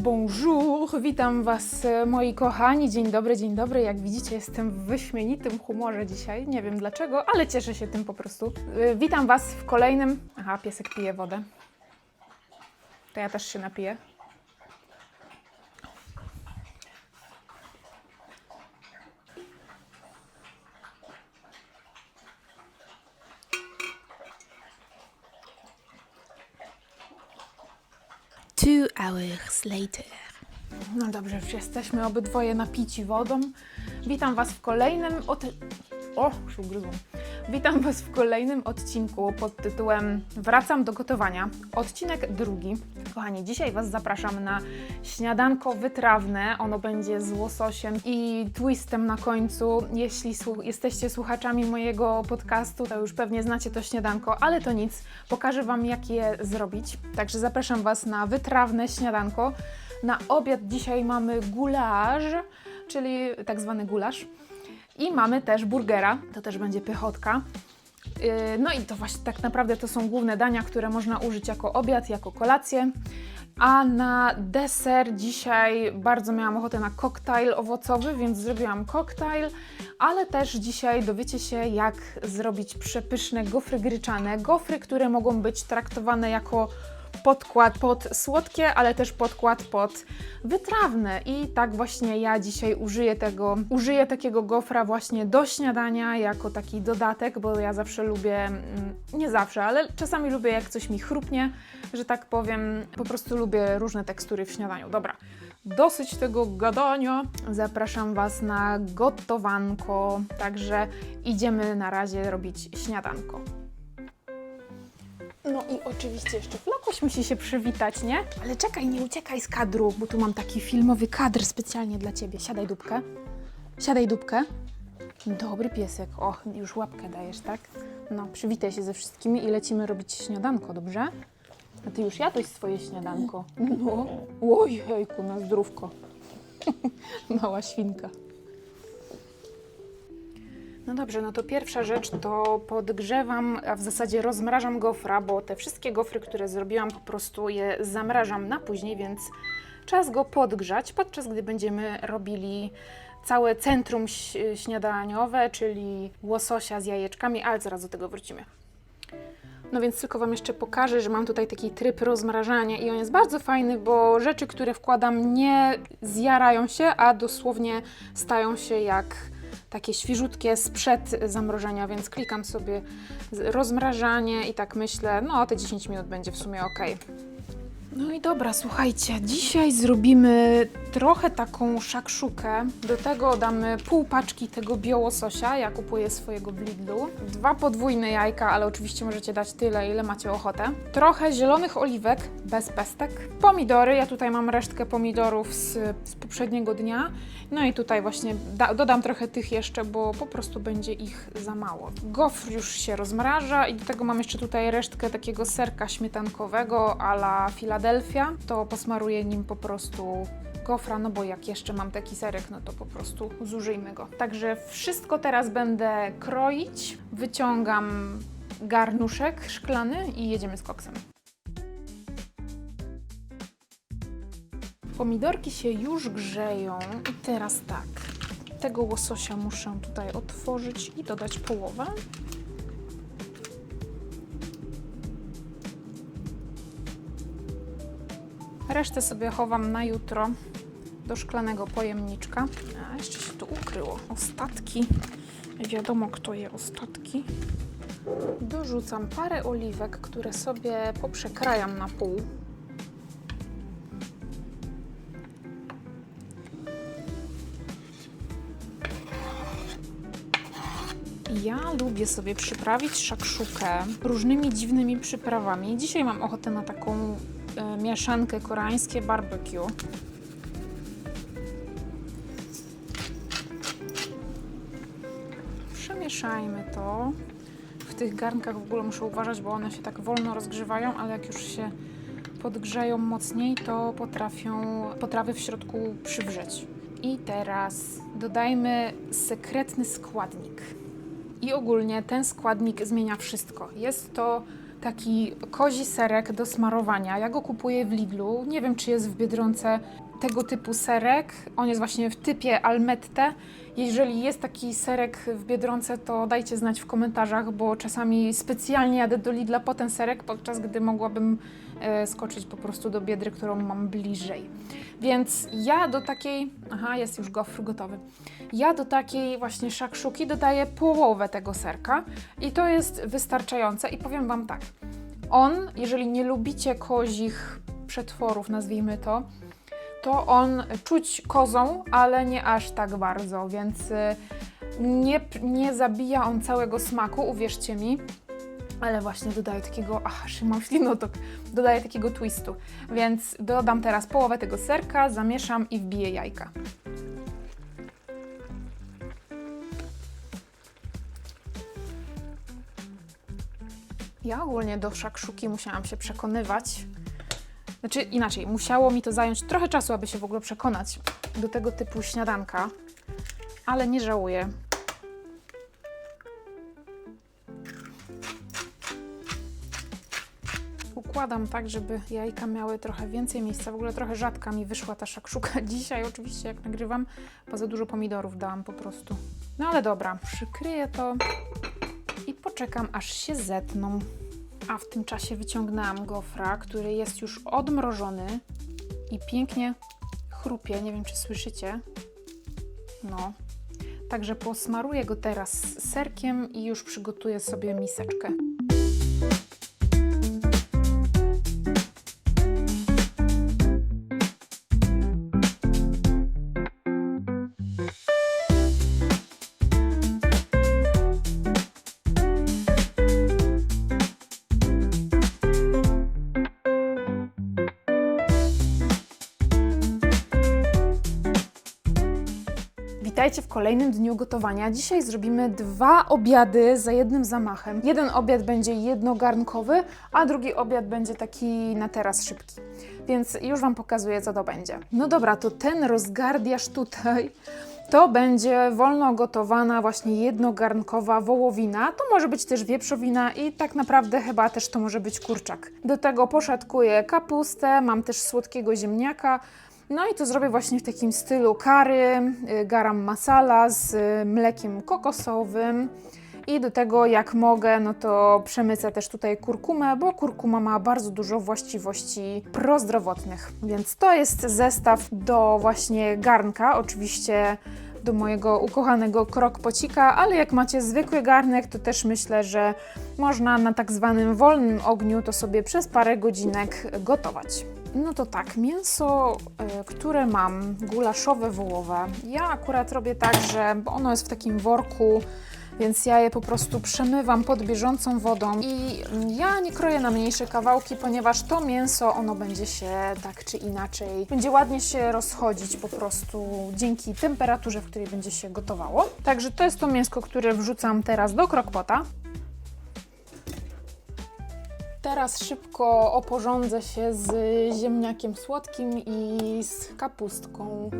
Bonjour, witam Was e, moi kochani. Dzień dobry, dzień dobry. Jak widzicie, jestem w wyśmienitym humorze dzisiaj. Nie wiem dlaczego, ale cieszę się tym po prostu. E, Witam Was w kolejnym. Aha, piesek pije wodę. To ja też się napiję. Two hours later. No dobrze, już jesteśmy obydwoje napici wodą. Witam Was w kolejnym od... O, już. Witam Was w kolejnym odcinku pod tytułem Wracam do gotowania. Odcinek drugi. Kochani, dzisiaj Was zapraszam na śniadanko wytrawne. Ono będzie z łososiem i twistem na końcu. Jeśli jesteście słuchaczami mojego podcastu, to już pewnie znacie to śniadanko, ale to nic. Pokażę Wam, jak je zrobić. Także zapraszam Was na wytrawne śniadanko. Na obiad dzisiaj mamy gulasz, czyli tak zwany gulasz. I mamy też burgera, to też będzie pychotka. Yy, No i to właśnie tak naprawdę to są główne dania, które można użyć jako obiad, jako kolację. A na deser dzisiaj bardzo miałam ochotę na koktajl owocowy, więc zrobiłam koktajl, ale też dzisiaj dowiecie się, jak zrobić przepyszne gofry gryczane. Gofry, które mogą być traktowane jako podkład pod słodkie, ale też podkład pod wytrawne. I tak właśnie ja dzisiaj użyję tego, użyję takiego gofra właśnie do śniadania jako taki dodatek, bo ja zawsze lubię, mm, nie zawsze, ale czasami lubię jak coś mi chrupnie, że tak powiem, po prostu lubię różne tekstury w śniadaniu. Dobra. Dosyć tego gadania. Zapraszam Was na gotowanko. Także idziemy na razie robić śniadanko. No i oczywiście jeszcze Flokuś musi się przywitać, nie? Ale czekaj, nie uciekaj z kadru, bo tu mam taki filmowy kadr specjalnie dla Ciebie. Siadaj dupkę. Siadaj dupkę. Dobry piesek. O, już łapkę dajesz, tak? No, przywitaj się ze wszystkimi i lecimy robić śniadanko, dobrze? A Ty już jadłeś swoje śniadanko. No. Oj, hejku, na zdrówko. Mała świnka. No dobrze, no to pierwsza rzecz to podgrzewam, a w zasadzie rozmrażam gofra, bo te wszystkie gofry, które zrobiłam, po prostu je zamrażam na później, więc czas go podgrzać, podczas gdy będziemy robili całe centrum śniadaniowe, czyli łososia z jajeczkami, ale zaraz do tego wrócimy. No więc tylko Wam jeszcze pokażę, że mam tutaj taki tryb rozmrażania i on jest bardzo fajny, bo rzeczy, które wkładam nie zjarają się, a dosłownie stają się jak takie świeżutkie sprzed zamrożenia, więc klikam sobie rozmrażanie i tak myślę, no te 10 minut będzie w sumie ok. No i dobra, słuchajcie, dzisiaj zrobimy trochę taką szakszukę. Do tego damy pół paczki tego biołososia, ja kupuję swojego w Lidlu. Dwa podwójne jajka, ale oczywiście możecie dać tyle, ile macie ochotę. Trochę zielonych oliwek, bez pestek. Pomidory, ja tutaj mam resztkę pomidorów z, z poprzedniego dnia. No i tutaj właśnie da, dodam trochę tych jeszcze, bo po prostu będzie ich za mało. Gofr już się rozmraża i do tego mam jeszcze tutaj resztkę takiego serka śmietankowego a la Philadelphia. To posmaruję nim po prostu gofra, no bo jak jeszcze mam taki serek, no to po prostu zużyjmy go. Także wszystko teraz będę kroić. Wyciągam garnuszek szklany i jedziemy z koksem. Pomidorki się już grzeją i teraz tak. Tego łososia muszę tutaj otworzyć i dodać połowę. Resztę sobie chowam na jutro do szklanego pojemniczka. A jeszcze się tu ukryło. Ostatki. Wiadomo, kto je ostatki. Dorzucam parę oliwek, które sobie poprzekrajam na pół. Ja lubię sobie przyprawić szakszukę różnymi dziwnymi przyprawami. Dzisiaj mam ochotę na taką mieszankę koreańskie barbecue. Przemieszajmy to. W tych garnkach w ogóle muszę uważać, bo one się tak wolno rozgrzewają, ale jak już się podgrzeją mocniej, to potrafią potrawy w środku przywrzeć. I teraz dodajmy sekretny składnik. I ogólnie ten składnik zmienia wszystko. Jest to taki kozi serek do smarowania. Ja go kupuję w Lidlu. Nie wiem, czy jest w Biedronce tego typu serek. On jest właśnie w typie Almette. Jeżeli jest taki serek w Biedronce, to dajcie znać w komentarzach, bo czasami specjalnie jadę do Lidla po ten serek, podczas gdy mogłabym skoczyć po prostu do Biedry, którą mam bliżej. Więc ja do takiej... Aha, jest już gofr gotowy. Ja do takiej właśnie szakszuki dodaję połowę tego serka i to jest wystarczające. I powiem Wam tak, on, jeżeli nie lubicie kozich przetworów, nazwijmy to, to on czuć kozą, ale nie aż tak bardzo, więc y, nie, nie zabija on całego smaku, uwierzcie mi. Ale właśnie dodaję takiego, ach, mam ślinotok, dodaję takiego twistu. Więc dodam teraz połowę tego serka, zamieszam i wbiję jajka. Ja ogólnie do szakszuki musiałam się przekonywać. Znaczy inaczej, musiało mi to zająć trochę czasu, aby się w ogóle przekonać do tego typu śniadanka, ale nie żałuję. Układam tak, żeby jajka miały trochę więcej miejsca. W ogóle trochę rzadka mi wyszła ta szakszuka dzisiaj, oczywiście jak nagrywam, bo za dużo pomidorów dałam po prostu. No ale dobra, przykryję to i poczekam aż się zetną. A w tym czasie wyciągnęłam gofra, który jest już odmrożony i pięknie chrupie. Nie wiem, czy słyszycie. No. Także posmaruję go teraz serkiem i już przygotuję sobie miseczkę. Witajcie w kolejnym dniu gotowania. Dzisiaj zrobimy dwa obiady za jednym zamachem. Jeden obiad będzie jednogarnkowy, a drugi obiad będzie taki na teraz szybki. Więc już Wam pokazuję, co to będzie. No dobra, to ten rozgardiasz tutaj to będzie wolno gotowana właśnie jednogarnkowa wołowina. To może być też wieprzowina i tak naprawdę chyba też to może być kurczak. Do tego poszatkuję kapustę, mam też słodkiego ziemniaka. No i to zrobię właśnie w takim stylu curry, y, garam masala z y, mlekiem kokosowym. I do tego, jak mogę, no to przemycę też tutaj kurkumę, bo kurkuma ma bardzo dużo właściwości prozdrowotnych. Więc to jest zestaw do właśnie garnka, oczywiście do mojego ukochanego krokpocika, ale jak macie zwykły garnek, to też myślę, że można na tak zwanym wolnym ogniu to sobie przez parę godzinek gotować. No to tak, mięso, y, które mam, gulaszowe wołowe, ja akurat robię tak, że bo ono jest w takim worku, więc ja je po prostu przemywam pod bieżącą wodą i mm, ja nie kroję na mniejsze kawałki, ponieważ to mięso, ono będzie się tak czy inaczej, będzie ładnie się rozchodzić po prostu dzięki temperaturze, w której będzie się gotowało. Także to jest to mięsko, które wrzucam teraz do krokpota. Teraz szybko oporządzę się z ziemniakiem słodkim i z kapustką.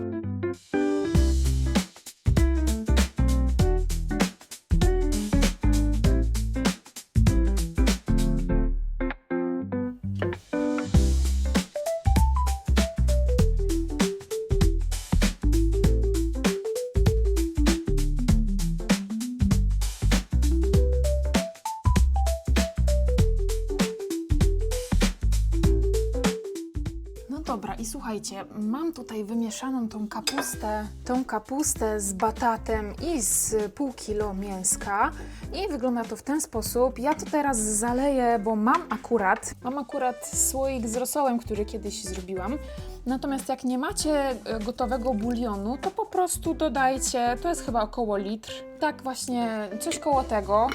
Mam tutaj wymieszaną tą kapustę, tą kapustę z batatem i z pół kilo mięska i wygląda to w ten sposób. Ja to teraz zaleję, bo mam akurat, mam akurat słoik z rosołem, który kiedyś zrobiłam. Natomiast jak nie macie e, gotowego bulionu, to po prostu dodajcie, to jest chyba około litr, tak właśnie coś koło tego.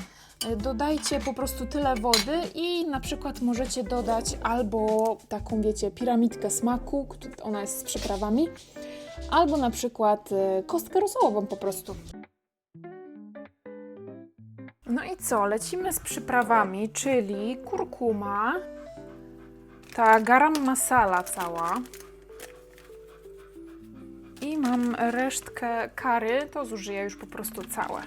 Dodajcie po prostu tyle wody i na przykład możecie dodać albo taką, wiecie, piramidkę smaku, ona jest z przyprawami, albo na przykład y, kostkę rosołową po prostu. No i co? Lecimy z przyprawami, czyli kurkuma, ta garam masala cała i mam resztkę kary, to zużyję już po prostu całe.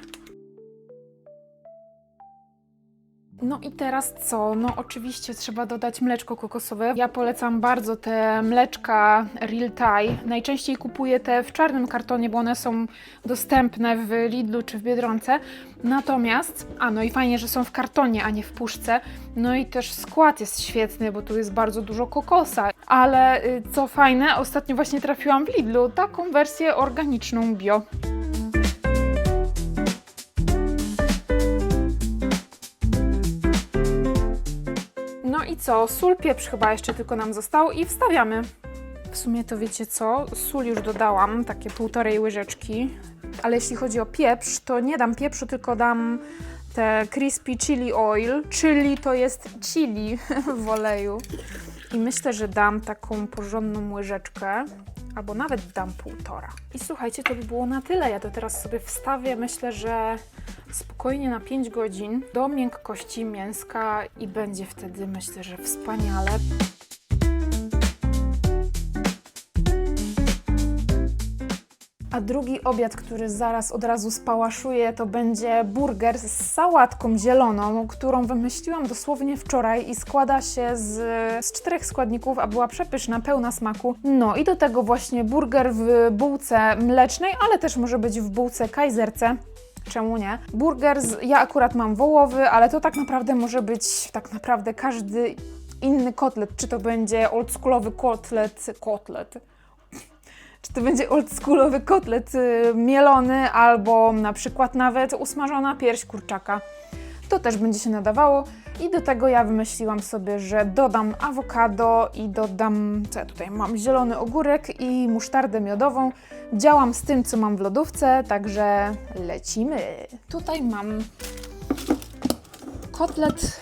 No i teraz co? No oczywiście trzeba dodać mleczko kokosowe. Ja polecam bardzo te mleczka Real Thai. Najczęściej kupuję te w czarnym kartonie, bo one są dostępne w Lidlu czy w Biedronce. Natomiast, a no i fajnie, że są w kartonie, a nie w puszce. No i też skład jest świetny, bo tu jest bardzo dużo kokosa. Ale y, co fajne, ostatnio właśnie trafiłam w Lidlu taką wersję organiczną bio. Co? Sól, pieprz chyba jeszcze tylko nam został i wstawiamy. W sumie to wiecie co? Sól już dodałam, takie półtorej łyżeczki. Ale jeśli chodzi o pieprz, to nie dam pieprzu, tylko dam te crispy chili oil. Chili to jest chili w oleju. I myślę, że dam taką porządną łyżeczkę, albo nawet dam półtora. I słuchajcie, to by było na tyle. Ja to teraz sobie wstawię, myślę, że spokojnie na 5 godzin do miękkości mięska i będzie wtedy, myślę, że wspaniale. A drugi obiad, który zaraz od razu spałaszuję, to będzie burger z sałatką zieloną, którą wymyśliłam dosłownie wczoraj i składa się z, z czterech składników, a była przepyszna, pełna smaku. No i do tego właśnie burger w bułce mlecznej, ale też może być w bułce kajzerce. Czemu nie? Burger, z, ja akurat mam wołowy, ale to tak naprawdę może być tak naprawdę każdy inny kotlet. Czy to będzie oldschoolowy kotlet, kotlet, czy to będzie oldschoolowy kotlet y, mielony, albo na przykład nawet usmażona pierś kurczaka. To też będzie się nadawało. I do tego ja wymyśliłam sobie, że dodam awokado i dodam, co ja tutaj mam, zielony ogórek i musztardę miodową. Działam z tym, co mam w lodówce, także lecimy. Tutaj mam kotlet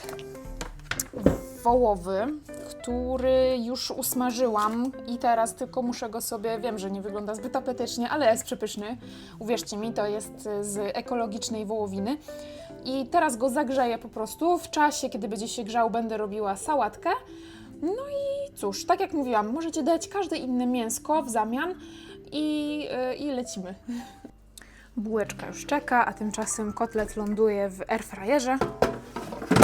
wołowy, który już usmażyłam i teraz tylko muszę go sobie, wiem, że nie wygląda zbyt apetycznie, ale jest przepyszny. Uwierzcie mi, to jest z ekologicznej wołowiny. I teraz go zagrzeję po prostu. W czasie, kiedy będzie się grzał, będę robiła sałatkę. No i cóż, tak jak mówiłam, możecie dać każde inne mięsko w zamian i, yy, i lecimy. Bułeczka już czeka, a tymczasem kotlet ląduje w airfryerze.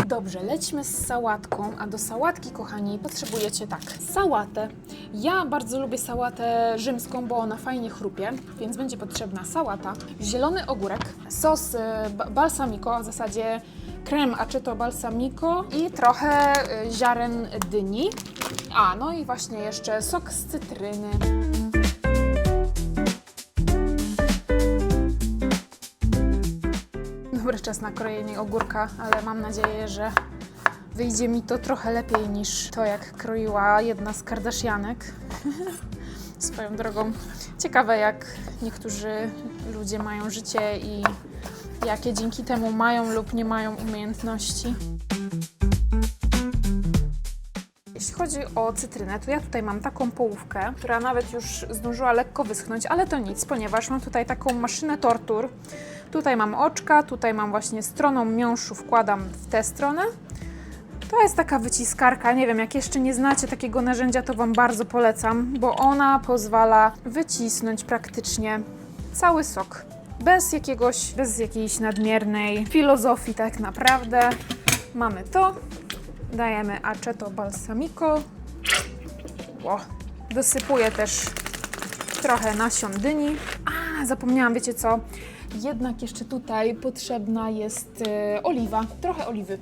Dobrze, lećmy z sałatką, a do sałatki, kochani, potrzebujecie tak, sałatę. Ja bardzo lubię sałatę rzymską, bo ona fajnie chrupie, więc będzie potrzebna sałata, zielony ogórek, sos y, ba- balsamico, w zasadzie krem aceto balsamico i trochę y, ziaren dyni. A, no i właśnie jeszcze sok z cytryny. Dobry czas na krojenie ogórka, ale mam nadzieję, że wyjdzie mi to trochę lepiej niż to, jak kroiła jedna z Kardashianek. Swoją drogą. Ciekawe, jak niektórzy ludzie mają życie i jakie dzięki temu mają lub nie mają umiejętności. Jeśli chodzi o cytrynę, to ja tutaj mam taką połówkę, która nawet już zdążyła lekko wyschnąć, ale to nic, ponieważ mam tutaj taką maszynę tortur. Tutaj mam oczka, tutaj mam właśnie stroną miąższu, wkładam w tę stronę. To jest taka wyciskarka, nie wiem, jak jeszcze nie znacie takiego narzędzia, to Wam bardzo polecam, bo ona pozwala wycisnąć praktycznie cały sok. Bez jakiegoś, bez jakiejś nadmiernej filozofii tak naprawdę. Mamy to, dajemy aceto balsamico. O, dosypuję też trochę nasion dyni. A, zapomniałam, wiecie co? Jednak jeszcze tutaj potrzebna jest e, oliwa, trochę oliwy.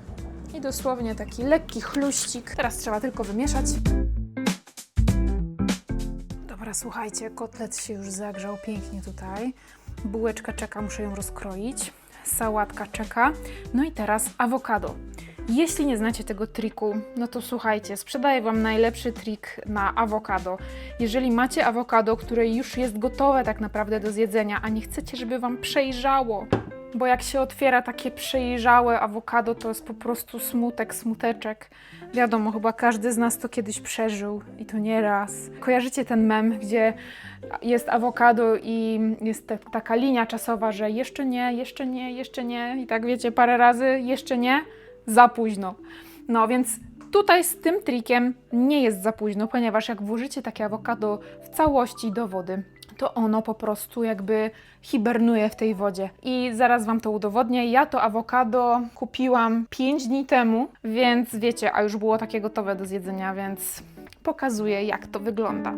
I dosłownie taki lekki chluścik. Teraz trzeba tylko wymieszać. Dobra, słuchajcie, kotlet się już zagrzał pięknie tutaj. Bułeczka czeka, muszę ją rozkroić. Sałatka czeka. No i teraz awokado. Jeśli nie znacie tego triku, no to słuchajcie, sprzedaję Wam najlepszy trik na awokado. Jeżeli macie awokado, które już jest gotowe tak naprawdę do zjedzenia, a nie chcecie, żeby Wam przejrzało, bo jak się otwiera takie przejrzałe awokado, to jest po prostu smutek, smuteczek. Wiadomo, chyba każdy z nas to kiedyś przeżył i to nie raz. Kojarzycie ten mem, gdzie jest awokado i jest ta, taka linia czasowa, że jeszcze nie, jeszcze nie, jeszcze nie i tak wiecie parę razy, jeszcze nie, za późno. No więc tutaj z tym trikiem nie jest za późno, ponieważ jak włożycie takie awokado w całości do wody, to ono po prostu jakby hibernuje w tej wodzie. I zaraz Wam to udowodnię. Ja to awokado kupiłam 5 dni temu, więc wiecie, a już było takie gotowe do zjedzenia, więc pokazuję, jak to wygląda.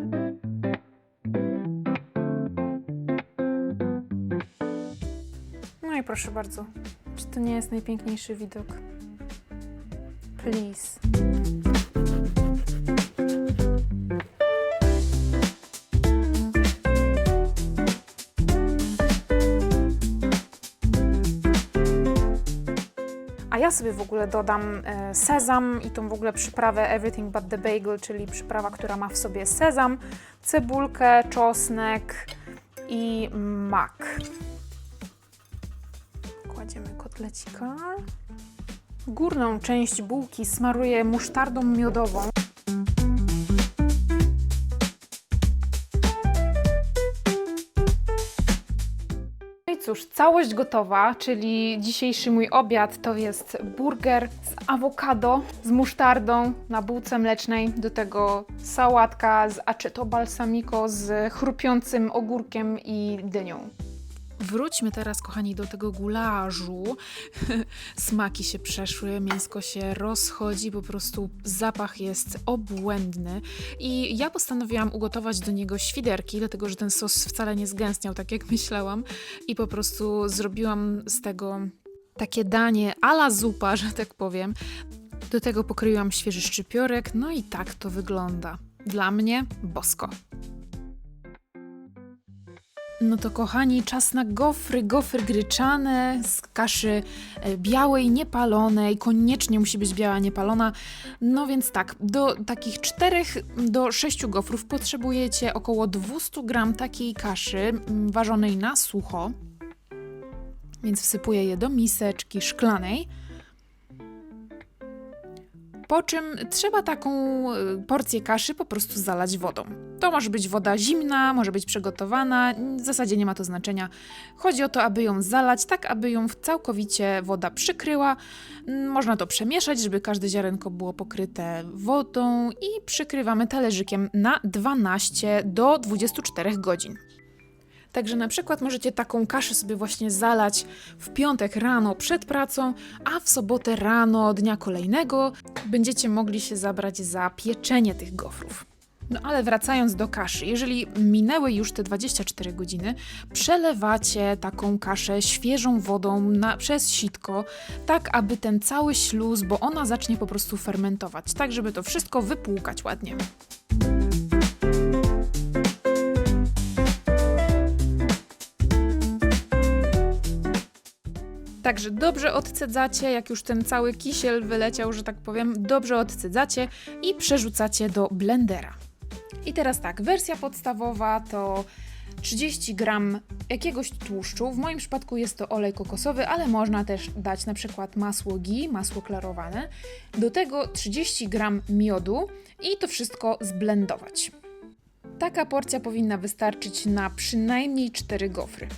No i proszę bardzo, czy to nie jest najpiękniejszy widok? Please. A ja sobie w ogóle dodam e, sezam i tą w ogóle przyprawę Everything But The Bagel, czyli przyprawa, która ma w sobie sezam, cebulkę, czosnek i mak. Kładziemy kotlecika. Górną część bułki smaruję musztardą miodową. No i cóż, całość gotowa, czyli dzisiejszy mój obiad to jest burger z awokado, z musztardą na bułce mlecznej, do tego sałatka z aceto balsamico z chrupiącym ogórkiem i dynią. Wróćmy teraz, kochani, do tego gularzu. Smaki się przeszły, mięsko się rozchodzi, po prostu zapach jest obłędny. I ja postanowiłam ugotować do niego świderki, dlatego że ten sos wcale nie zgęstniał tak, jak myślałam. I po prostu zrobiłam z tego takie danie ala zupa, że tak powiem. Do tego pokryłam świeży szczypiorek, no i tak to wygląda. Dla mnie bosko. No to kochani, czas na gofry, gofry gryczane z kaszy e, białej, niepalonej, koniecznie musi być biała, niepalona. No więc tak, do takich 4 do 6 gofrów potrzebujecie około 200 gram takiej kaszy mm, ważonej na sucho. Więc wsypuję je do miseczki szklanej. Po czym trzeba taką y, porcję kaszy po prostu zalać wodą. To może być woda zimna, może być przygotowana, w zasadzie nie ma to znaczenia. Chodzi o to, aby ją zalać, tak aby ją całkowicie woda przykryła. Mm, Można to przemieszać, żeby każde ziarenko było pokryte wodą i przykrywamy talerzykiem na 12 do 24 godzin. Także na przykład możecie taką kaszę sobie właśnie zalać w piątek rano przed pracą, a w sobotę rano dnia kolejnego będziecie mogli się zabrać za pieczenie tych gofrów. No ale wracając do kaszy, jeżeli minęły już te 24 godziny, przelewacie taką kaszę świeżą wodą na, przez sitko, tak aby ten cały śluz, bo ona zacznie po prostu fermentować, tak żeby to wszystko wypłukać ładnie. Także dobrze odcedzacie, jak już ten cały kisiel wyleciał, że tak powiem, dobrze odcedzacie i przerzucacie do blendera. I teraz tak, wersja podstawowa to 30 gram jakiegoś tłuszczu. W moim przypadku jest to olej kokosowy, ale można też dać na przykład masło ghee, masło klarowane. Do tego 30 gram miodu i to wszystko zblendować. Taka porcja powinna wystarczyć na przynajmniej 4 gofry.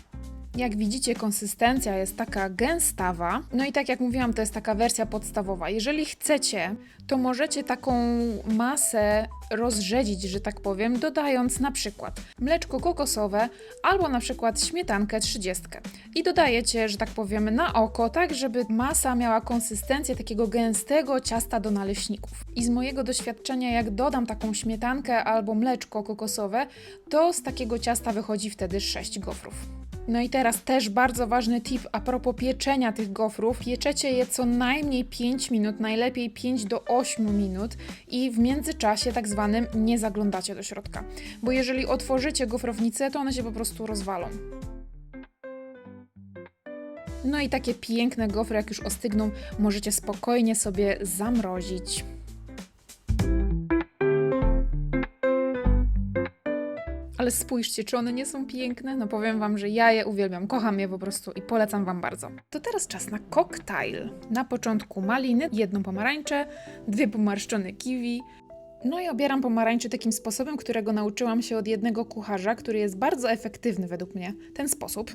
Jak widzicie, konsystencja jest taka gęstawa. No i tak jak mówiłam, to jest taka wersja podstawowa. Jeżeli chcecie, to możecie taką masę rozrzedzić, że tak powiem, dodając na przykład mleczko kokosowe albo na przykład śmietankę 30. I dodajecie, że tak powiem, na oko, tak żeby masa miała konsystencję takiego gęstego ciasta do naleśników. I z mojego doświadczenia, jak dodam taką śmietankę albo mleczko kokosowe, to z takiego ciasta wychodzi wtedy 6 gofrów. No i teraz też bardzo ważny tip a propos pieczenia tych gofrów. Pieczecie je co najmniej 5 minut, najlepiej 5 do 8 minut i w międzyczasie tak zwanym nie zaglądacie do środka. Bo jeżeli otworzycie gofrownicę, to one się po prostu rozwalą. No i takie piękne gofry, jak już ostygną, możecie spokojnie sobie zamrozić. Ale spójrzcie, czy one nie są piękne? No powiem Wam, że ja je uwielbiam, kocham je po prostu i polecam Wam bardzo. To teraz czas na koktajl. Na początku maliny, jedną pomarańczę, dwie pomarszczone kiwi. No i obieram pomarańcze takim sposobem, którego nauczyłam się od jednego kucharza, który jest bardzo efektywny według mnie. Ten sposób.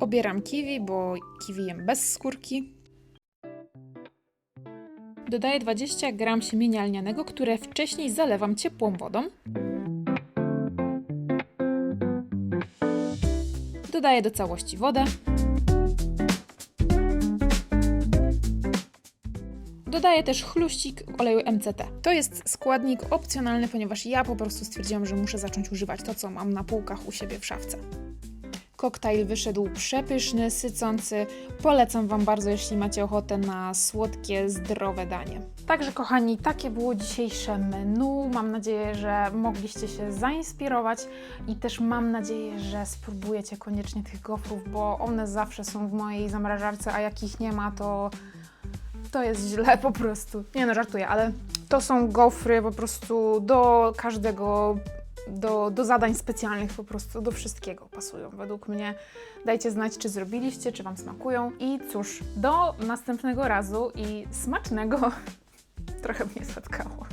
obieram kiwi, bo kiwi jem bez skórki. Dodaję 20 gram siemienia lnianego, które wcześniej zalewam ciepłą wodą. Dodaję do całości wodę. Dodaję też chluścik oleju MCT. To jest składnik opcjonalny, ponieważ ja po prostu stwierdziłam, że muszę zacząć używać to, co mam na półkach u siebie w szafce. Koktajl wyszedł przepyszny, sycący. Polecam Wam bardzo, jeśli macie ochotę na słodkie, zdrowe danie. Także, kochani, takie było dzisiejsze menu. Mam nadzieję, że mogliście się zainspirować i też mam nadzieję, że spróbujecie koniecznie tych gofrów, bo one zawsze są w mojej zamrażarce, a jak ich nie ma, to to jest źle po prostu. Nie no, żartuję, ale to są gofry po prostu do każdego, do, do zadań specjalnych po prostu, do wszystkiego pasują według mnie. Dajcie znać, czy zrobiliście, czy Wam smakują. I cóż, do następnego razu i smacznego. Trochę mnie spotkało.